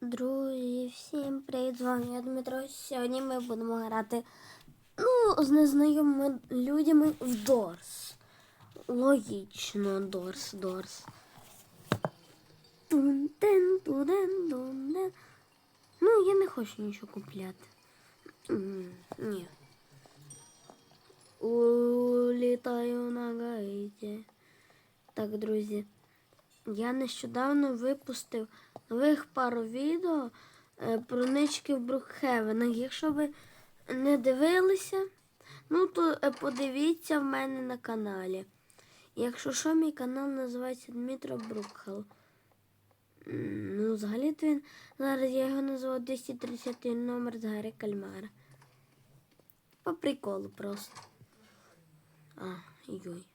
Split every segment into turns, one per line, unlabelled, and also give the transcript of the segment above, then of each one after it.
Друзі, всім привіт, з вами я Дмитро. Сьогодні ми будемо грати ну, з незнайомими людьми в Дорс. Логічно, Дорс, Дорс. Ну, я не хочу нічого купляти. Ні. Улітаю на гайді. Так, друзі. Я нещодавно випустив нових пару відео е, про нички в Брукхевенах. Якщо ви не дивилися, ну то е, подивіться в мене на каналі. Якщо що, мій канал називається Дмитро Брукхел. Ну, взагалі-то він зараз я його назвав 230 номер з Гаррі Кальмара. По приколу просто. А, йой.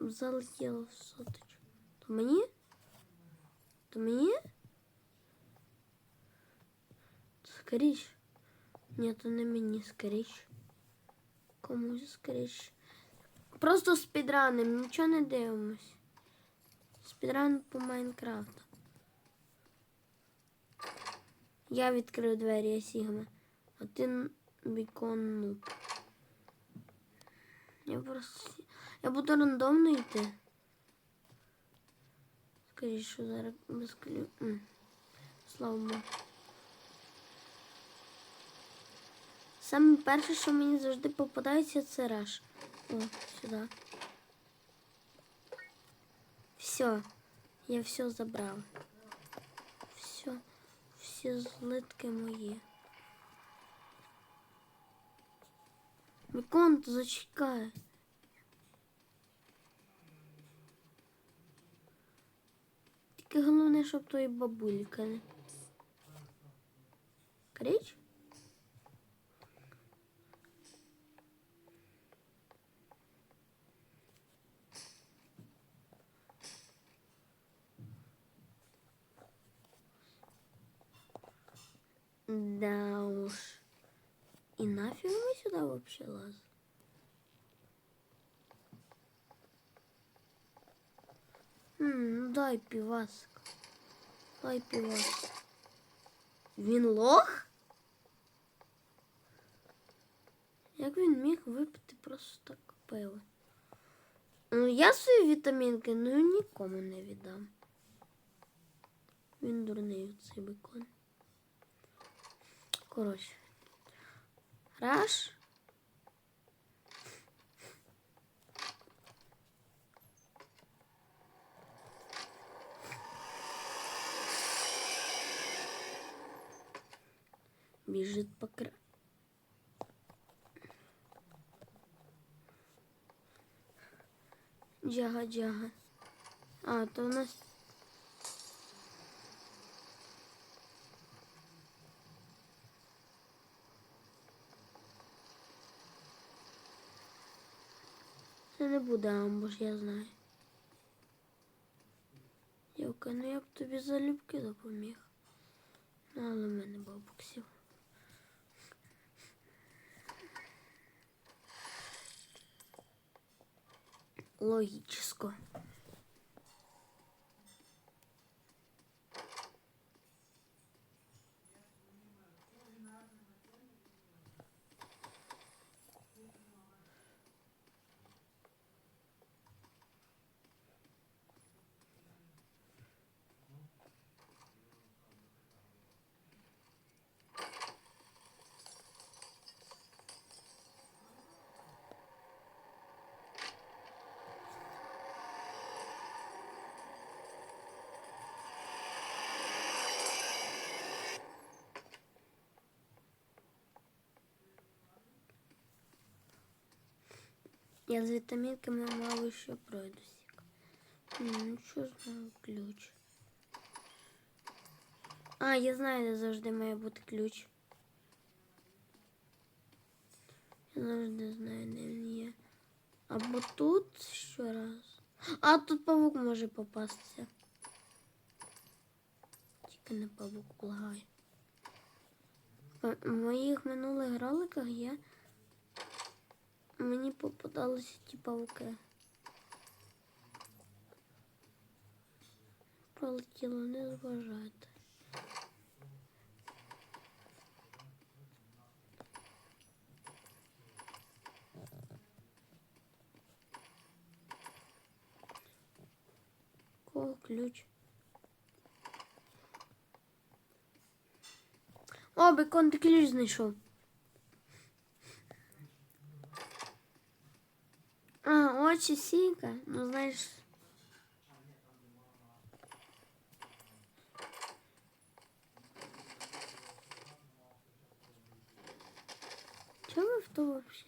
Залетіло в соточку. То мені? То мені? Скоріш. Ні, то не мені, скоріш. Комусь скоріш. Просто спідраним, нічого не дивимось. Спідран по Майнкрафту. Я відкрив двері, Сігма. А бікон нуб. Я просто. Я буду рандомно йти. Що зараз без клю. Слава Богу. Саме перше, що мені завжди попадається, це раш. О, сюди. Все. Я все забрав. Все. Всі злитки мої. Мікон, зачекай. щоб тої бабулька не. Кріч? Да уж. И нафиг мы сюда вообще лазим? М, ну дай півасик. Півасик. Він лох? Як він міг випити просто так пиво? Ну, я свої вітамінки, ну нікому не віддам. Він дурний цей бекон. Коротше. Раш. Бежит по кра... Джага, джага. А, то у нас... Це не буде амбуш, я знаю. Дівка, ну я б тобі залюбки допоміг. Ну, але в мене бабуксів. Логическо. Я з вітамінками мало що пройду сік. Ну, що знаю, ключ. А, я знаю, де завжди має бути ключ. Я завжди знаю, де він є. Або тут ще раз. А тут павук може попастися. Тільки не павук благає. В моїх минулих роликах я мені попадалися ті павуки. пролетіло, не зважайте. Кого ключ? О, бекон ти ключ знайшов. А, очі сіка. Ну, знаєш. Чого ви в то вообще?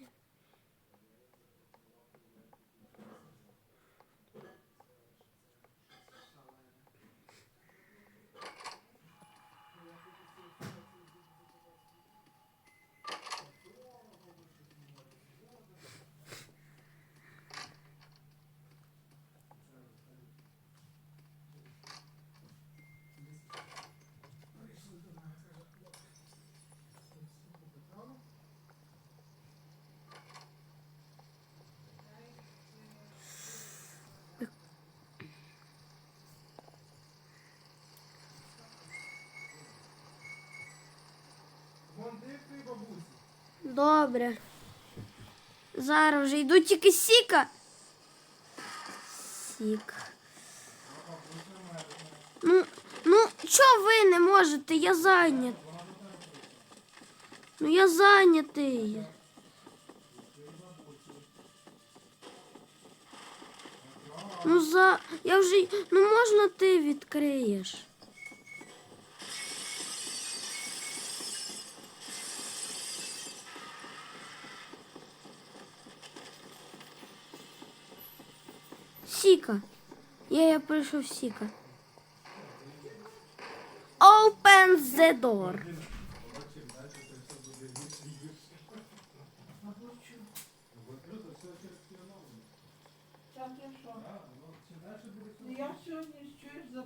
Добре. Зараз вже йду тільки сіка. Сік. Ну, ну, чого ви не можете? Я зайнят. Ну я зайнятий. Ну за. Я вже. Ну можна ти відкриєш. Сіка. Я, я прийшов Сіка. Open the door.
Я сьогодні щось.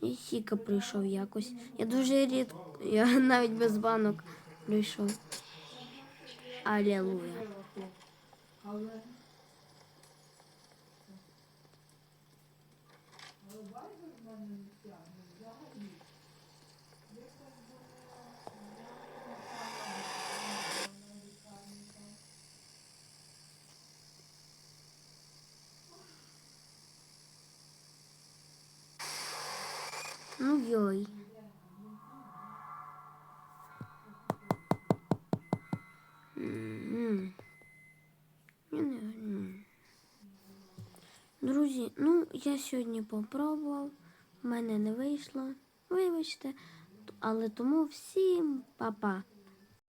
І Сіка прийшов якось. Я дуже рідко, я навіть без банок прийшов.
Але. Але вайбер в мене не тягне взагалі. Я так думала, я не лікарні там.
Йой. М. Я не- м. Друзі, ну я сьогодні попробував, в мене не вийшло. Вибачте, але тому всім па-па.